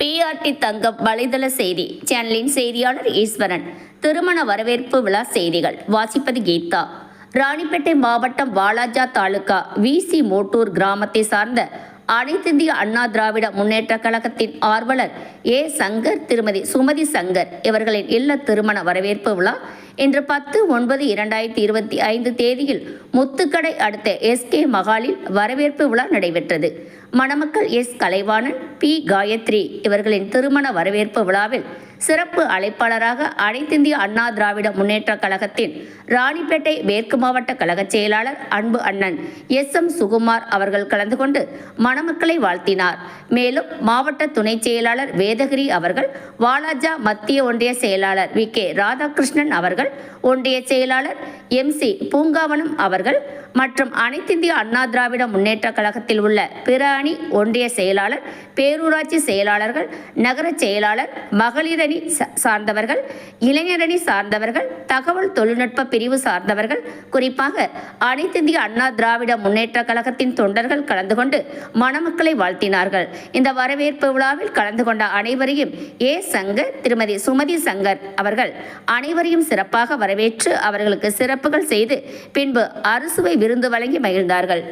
BRT தங்கம் வலைதள செய்தி சேனலின் செய்தியாளர் ஈஸ்வரன். திருமண வரவேற்பு விழா செய்திகள் வாசிப்பது கீதா. ராணிப்பேட்டை மாவட்டம் வாலாஜா தாலுகா விசி மோட்டூர் கிராமத்தை சார்ந்த அனைத்திந்திய அண்ணா திராவிட முன்னேற்ற கழகத்தின் ஆர்வலர் ஏ சங்கர் திருமதி சுமதி சங்கர் இவர்களின் இல்ல திருமண வரவேற்பு விழா இன்று பத்து ஒன்பது இரண்டாயிரத்தி இருபத்தி ஐந்து தேதியில் முத்துக்கடை அடுத்த எஸ்கே மகாலில் வரவேற்பு விழா நடைபெற்றது. மணமக்கள் எஸ் கலைவாணன் பி காயத்ரி இவர்களின் திருமண வரவேற்பு விழாவில் சிறப்பு அழைப்பாளராக அனைத்திந்திய அண்ணா திராவிட முன்னேற்ற கழகத்தின் ராணிப்பேட்டை மேற்கு மாவட்ட கழக செயலாளர் அன்பு அண்ணன் எஸ் எம் சுகுமார் அவர்கள் கலந்து கொண்டு மணமக்களை வாழ்த்தினார். மேலும் மாவட்ட துணை செயலாளர் வேதகிரி அவர்கள் வாலாஜா மத்திய ஒன்றிய செயலாளர் வி கே ராதாகிருஷ்ணன் அவர்கள் ஒன்றிய செயலாளர் எம் சி பூங்காவனம் அவர்கள் மற்றும் அனைத்திந்திய அண்ணா திராவிட முன்னேற்ற கழகத்தில் உள்ள பிற அணி ஒன்றிய செயலாளர் பேரூராட்சி செயலாளர்கள் நகர செயலாளர் மகளிரணி சார்ந்தவர்கள் இளைஞரணி சார்ந்தவர்கள் தகவல் தொழில்நுட்ப பிரிவு சார்ந்தவர்கள் குறிப்பாக அனைத்திந்திய அண்ணா திராவிட முன்னேற்ற கழகத்தின் தொண்டர்கள் கலந்து கொண்டு மணமக்களை வாழ்த்தினார்கள். இந்த வரவேற்பு விழாவில் கலந்து கொண்ட அனைவரையும் ஏ. சங்கர் திருமதி சுமதி சங்கர் அவர்கள் அனைவரையும் சிறப்பாக வரவேற்று அவர்களுக்கு சிறப்புகள் செய்து பின்பு அறுசுவை விருந்து வழங்கி மகிழ்ந்தார்கள்.